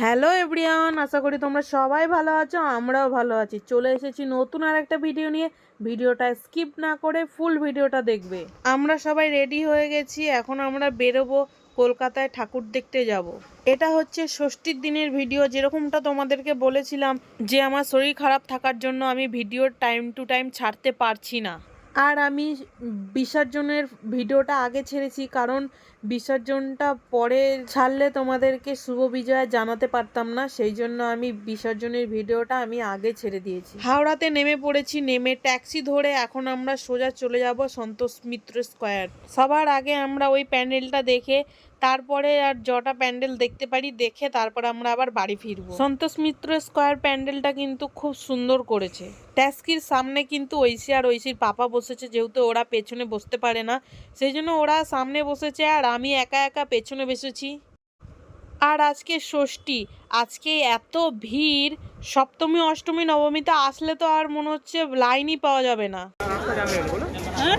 Hello everyone, আশা করি তোমরা সবাই ভালো আছো, আমরাও ভালো আছি। চলে এসেছি নতুন আর একটা ভিডিও নিয়ে। ভিডিওটা স্কিপ না করে ফুল ভিডিওটা দেখবে। আমরা সবাই রেডি হয়ে গেছি, এখন আমরা বেরোবো কলকাতায় ঠাকুর দেখতে যাব। এটা হচ্ছে ষষ্ঠীর দিনের ভিডিও যেরকমটা তোমাদেরকে বলেছিলাম যে আমার শরীর খারাপ থাকার জন্য আমি ভিডিওর টাইম টু টাইম ছাড়তে পারছি না। আর আমি বিসর্জনের ভিডিওটা আগে ছেড়েছি, কারণ বিসর্জনটা পরে ছাড়লে তোমাদেরকে শুভ বিজয়া জানাতে পারতাম না, সেই জন্য আমি বিসর্জনের ভিডিওটা আমি আগে ছেড়ে দিয়েছি। হাওড়াতে নেমে পড়েছি, নেমে ট্যাক্সি ধরে এখন আমরা সোজা চলে যাব সন্তোষ মিত্র স্কোয়ার। সবার আগে আমরা ওই প্যান্ডেলটা দেখে তারপরে আর জটা প্যান্ডেল দেখতে পারি দেখে তারপর আমরা আবার বাড়ি ফিরবো। সন্তোষ মিত্র স্কোয়ার প্যান্ডেলটা কিন্তু খুব সুন্দর করেছে। ট্যাস্কির সামনে কিন্তু ঐশী আর ঐশীর পাপা বসেছে যেহেতু ওরা পেছনে বসতে পারে না। সেই জন্য ওরা সামনে বসেছে আর আমি একা একা পেছনে বসেছি। আর আজকে ষষ্ঠী আজকে এত ভিড় সপ্তমী অষ্টমী নবমীতে আসলে তো আর মনে হচ্ছে লাইনই পাওয়া যাবে না। হ্যাঁ?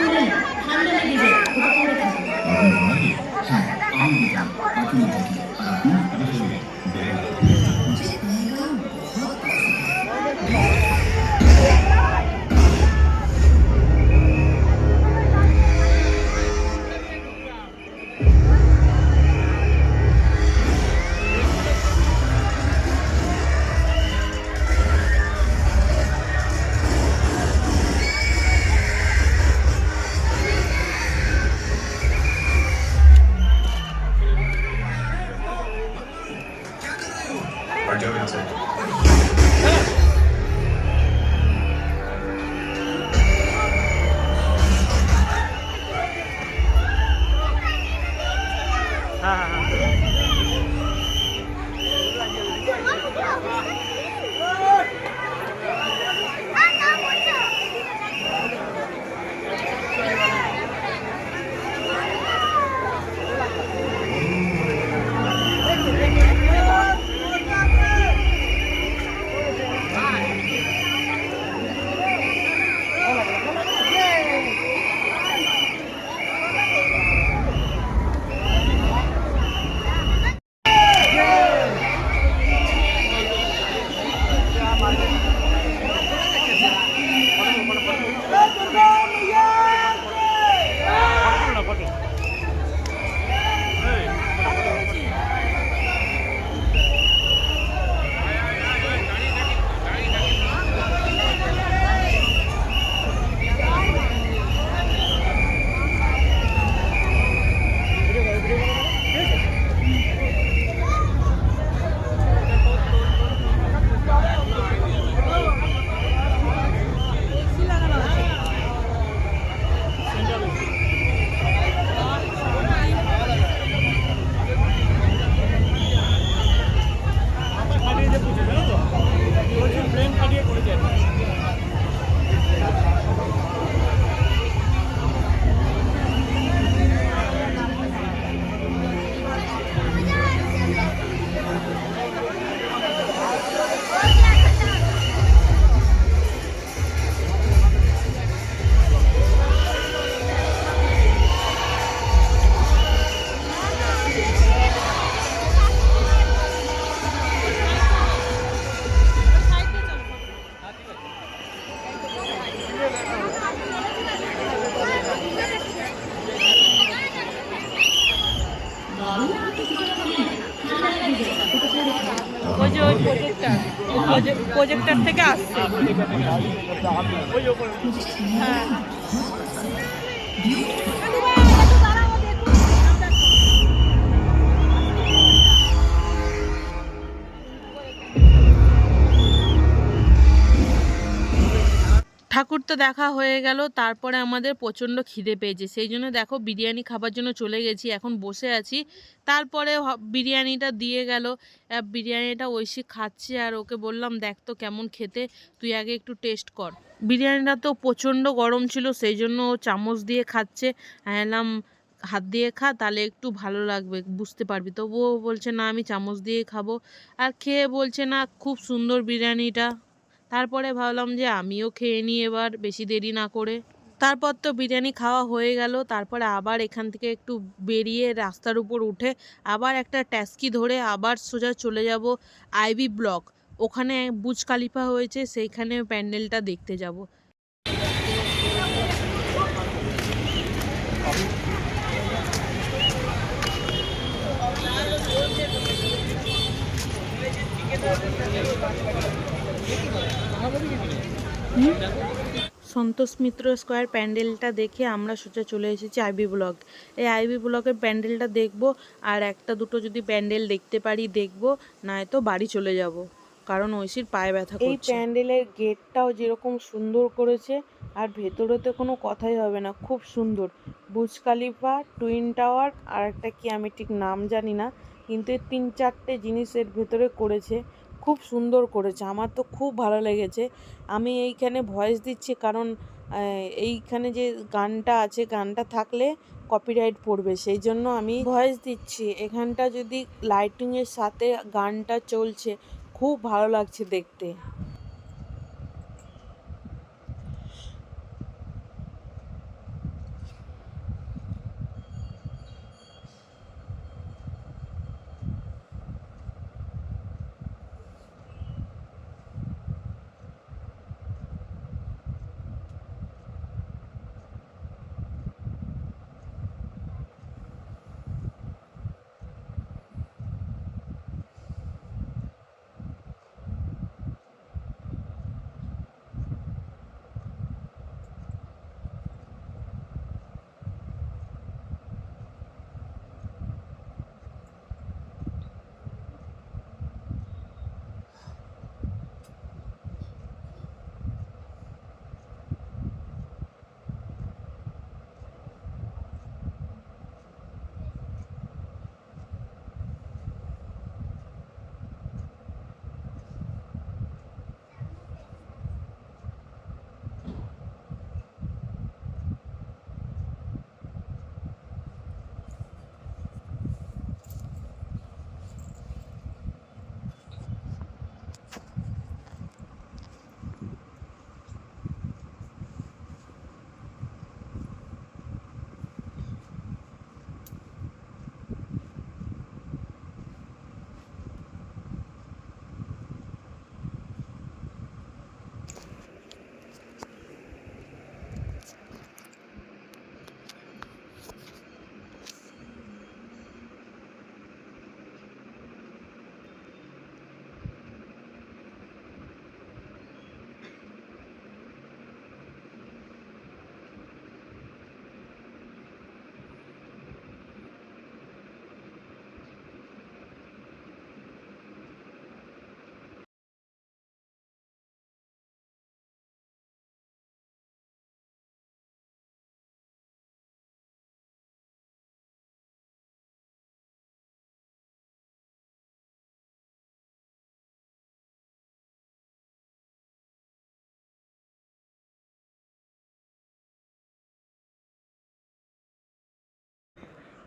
গরম ঠান্ডা লেগে যায় ঠাকুর তো দেখা হয়ে গেল, তারপরে আমাদের প্রচণ্ড খিদে পেয়েছে। সেই জন্য দেখো বিরিয়ানি খাবার জন্য চলে গেছি, এখন বসে আছি। তারপরে বিরিয়ানিটা দিয়ে গেল। বিরিয়ানিটা ঐশী খাচ্ছে আর ওকে বললাম, দেখ তো কেমন খেতে, তুই আগে একটু টেস্ট কর। বিরিয়ানিটা তো প্রচণ্ড গরম ছিল, সেই জন্য ও চামচ দিয়ে খাচ্ছে। বললাম, হাত দিয়ে খা, তাহলে একটু ভালো লাগবে, বুঝতে পারবি। তবুও বলছে, না, আমি চামচ দিয়ে খাব। আর খেয়ে বলছে, না, খুব সুন্দর বিরিয়ানিটা। তারপরে ভাবলাম যে আমিও খেয়ে নিই এবার, বেশি দেরি না করে। তারপর তো বিরিয়ানি খাওয়া হয়ে গেল, তারপরে আবার এখান থেকে একটু বেরিয়ে রাস্তার উপর উঠে আবার একটা ট্যাক্সি ধরে আবার সোজা চলে যাব আইবি ব্লক। ওখানে বুজ কালিফা হয়েছে, সেইখানে প্যান্ডেলটা দেখতে যাব। সন্তোষ মিত্র স্কোয়ার প্যান্ডেলটা দেখে আমরা সোজা চলে এসেছি আইবি ব্লক। এই আইবি ব্লকের প্যান্ডেলটা দেখব আর একটা দুটো যদি প্যান্ডেল দেখতে পারি দেখব নয়তো বাড়ি চলে যাব। কারণ ঐশীর পায়ে ব্যথা এই প্যান্ডেলের গেটটাও যেরকম সুন্দর করেছে আর ভেতরে তো কোনো কথাই হবে না খুব সুন্দর। বুজ কালিফা টুইন টাওয়ার আর একটা কি আমি ঠিক নাম জানি না কিন্তু এই তিন চারটে জিনিসের ভেতরে করেছে। খুব সুন্দর করেছে। আমার তো খুব ভালো লেগেছে। আমি এইখানে ভয়েস দিচ্ছি কারণ এইখানে যে গানটা আছে, গানটা থাকলে কপিরাইট পড়বে। সেই জন্য আমি ভয়েস দিচ্ছি। এখানটা যদি লাইটিংয়ের সাথে গানটা চলছে, খুব ভালো লাগছে দেখতে।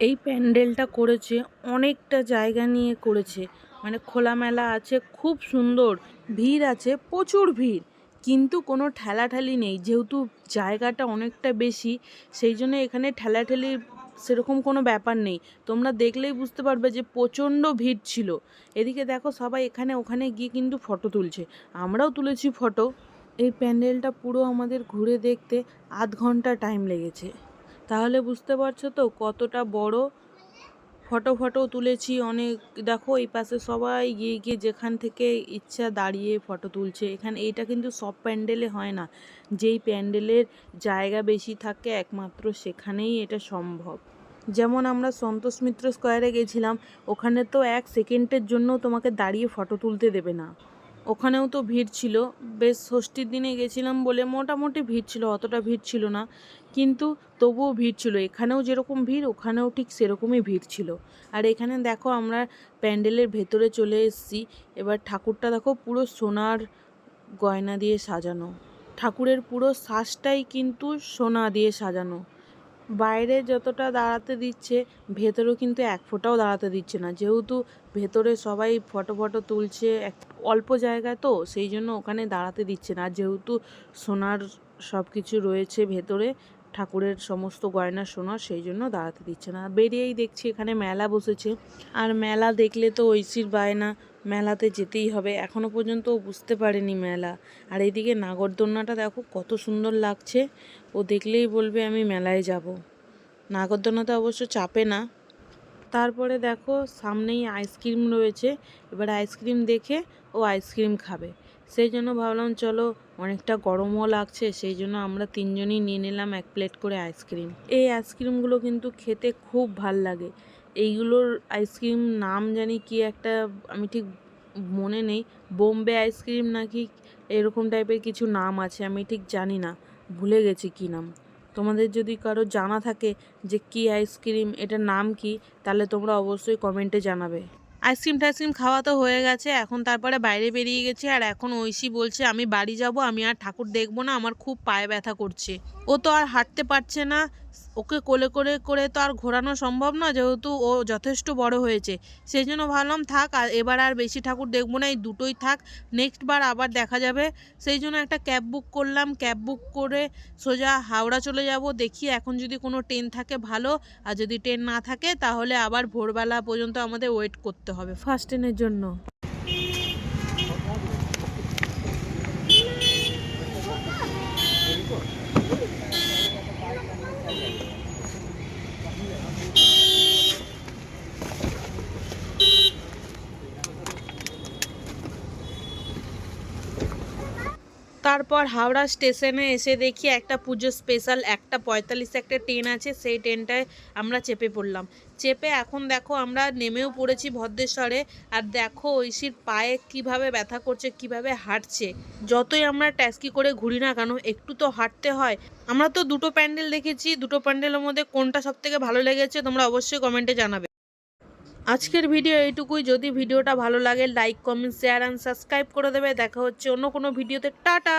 এই প্যান্ডেলটা করেছে, অনেকটা জায়গা নিয়ে করেছে। মানে খোলামেলা আছে, খুব সুন্দর। ভিড় আছে, প্রচুর ভিড়। কিন্তু কোনো ঠেলাঠেলি নেই। যেহেতু জায়গাটা অনেকটা বেশি, সেই জন্য এখানে ঠেলাঠেলির সেরকম কোনো ব্যাপার নেই। তোমরা দেখলেই বুঝতে পারবে যে প্রচণ্ড ভিড় ছিল। এদিকে দেখো সবাই এখানে ওখানে গিয়ে কিন্তু ফটো তুলছে। আমরাও তুলেছি ফটো। এই প্যান্ডেলটা পুরো আমাদের ঘুরে দেখতে আধ ঘণ্টা টাইম লেগেছে। তাহলে বুঝতে পারছ তো কতটা বড়? ফটো ফটো তুলেছি অনেক, দেখো এই পাশে সবাই গিয়ে গিয়ে যেখান থেকে ইচ্ছা দাঁড়িয়ে ফটো তুলছে। এখানে এইটা কিন্তু সব প্যান্ডেলে হয় না। যেই প্যান্ডেলের জায়গা বেশি থাকে একমাত্র সেখানেই এটা সম্ভব। যেমন আমরা সন্তোষ মিত্র স্কোয়ারে গেছিলাম, ওখানে তো এক সেকেন্ডের জন্য তোমাকে দাঁড়িয়ে ফটো তুলতে দেবে না। ওখানেও তো ভিড় ছিল। বেশ ষষ্ঠীর দিনে গেছিলাম বলে মোটামুটি ভিড় ছিল, অতটা ভিড় ছিল না। কিন্তু তবুও ভিড় ছিল। এখানেও যেরকম ভিড়, ওখানেও ঠিক সেরকমই ভিড় ছিল। আর এখানে দেখো আমরা প্যান্ডেলের ভেতরে চলে এসেছি। এবার ঠাকুরটা দেখো পুরো সোনার গয়না দিয়ে সাজানো। ঠাকুরের পুরো শ্বাসটাই কিন্তু সোনা দিয়ে সাজানো। বাইরে যতটা দাঁড়াতে দিচ্ছে, ভেতরেও কিন্তু এক ফোঁটাও দাঁড়াতে দিচ্ছে না। যেহেতু ভেতরে সবাই ফটো ফটো তুলছে এক অল্প জায়গায় তো, সেই জন্য ওখানে দাঁড়াতে দিচ্ছে না। যেহেতু সোনার সব কিছু রয়েছে ভেতরে ঠাকুরের সমস্ত গয়না সোনার সেই জন্য দাঁড়াতে দিচ্ছে না। বেরিয়েই দেখছি এখানে মেলা বসেছে। আর মেলা দেখলে তো ঐশীর বায়না, মেলাতে যেতেই হবে। এখনও পর্যন্ত বুঝতে পারেনি মেলা। আর এইদিকে নাগরদোলনাটা দেখো, কত সুন্দর লাগছে। ও দেখলেই বলবে আমি মেলায় যাব। নাগরদোলনাতে অবশ্য চাপে না। তারপরে দেখো সামনেই আইসক্রিম রয়েছে। এবার আইসক্রিম দেখে ও আইসক্রিম খাবে। সেই জন্য ভাবলাম, চলো, অনেকটা গরমও লাগছে, সেই জন্য আমরা তিনজনই নিয়ে নিলাম এক প্লেট করে আইসক্রিম। এই আইসক্রিমগুলো কিন্তু খেতে খুব ভালো লাগে। এইগুলোর আইসক্রিম নাম জানি কি একটা, আমি ঠিক মনে নেই। বোম্বে আইসক্রিম নাকি এরকম টাইপের কিছু নাম আছে, আমি ঠিক জানি না। ভুলে গেছি কী নাম। তোমাদের যদি কারও জানা থাকে যে কী আইসক্রিম, এটার নাম কি, তাহলে তোমরা অবশ্যই কমেন্টে জানাবে। আইসক্রিম টাইসক্রিম খাওয়া তো হয়ে গেছে, এখন তারপরে বাইরে বেরিয়ে গেছে আর এখন ঐশী বলছে, আমি বাড়ি যাব, আমি আর ঠাকুর দেখব না, আমার খুব পায়ে ব্যথা করছে। ও তো আর হাঁটতে পারছে না ওকে কোলে করে করে তো আর ঘোরানো সম্ভব না, যেহেতু ও যথেষ্ট বড় হয়েছে। সেই জন্য ভাবলাম, থাক, আর এবার আর বেশি ঠাকুর দেখব না, এই দুটোই থাক নেক্সট বার আবার দেখা যাবে। সেই জন্য একটা ক্যাব বুক করলাম, ক্যাব বুক করে সোজা হাওড়া চলে যাব, দেখি এখন যদি কোনো ট্রেন থাকে ভালো, আর যদি ট্রেন না থাকে, তাহলে আবার ভোরবেলা পর্যন্ত আমাদের ওয়েট করতে হবে ফার্স্ট ট্রেনের জন্য। তারপর হাওড়া স্টেশনে এসে দেখি একটা পুজো স্পেশাল একটা পঁয়তাল্লিশ, একটা ট্রেন আছে, সেই ট্রেনটায় আমরা চেপে পড়লাম। চেপে এখন দেখো আমরা নেমেও পড়েছি ভদ্রেশ্বরে, আর দেখো ঐশীর পায়ে কীভাবে ব্যথা করছে, কীভাবে হাঁটছে। যতই আমরা ট্যাক্সি করে ঘুরি না কেন, একটু তো হাঁটতে হয়। আমরা তো দুটো প্যান্ডেল দেখেছি, দুটো প্যান্ডেলের মধ্যে কোনটা সব থেকে ভালো লেগেছে তোমরা অবশ্যই কমেন্টে জানাবে। আজকের ভিডিও এইটুকুই। যদি ভিডিওটা ভালো লাগে like comment share and subscribe করে দেবে। দেখা হচ্ছে অন্য কোনো ভিডিওতে টাটা!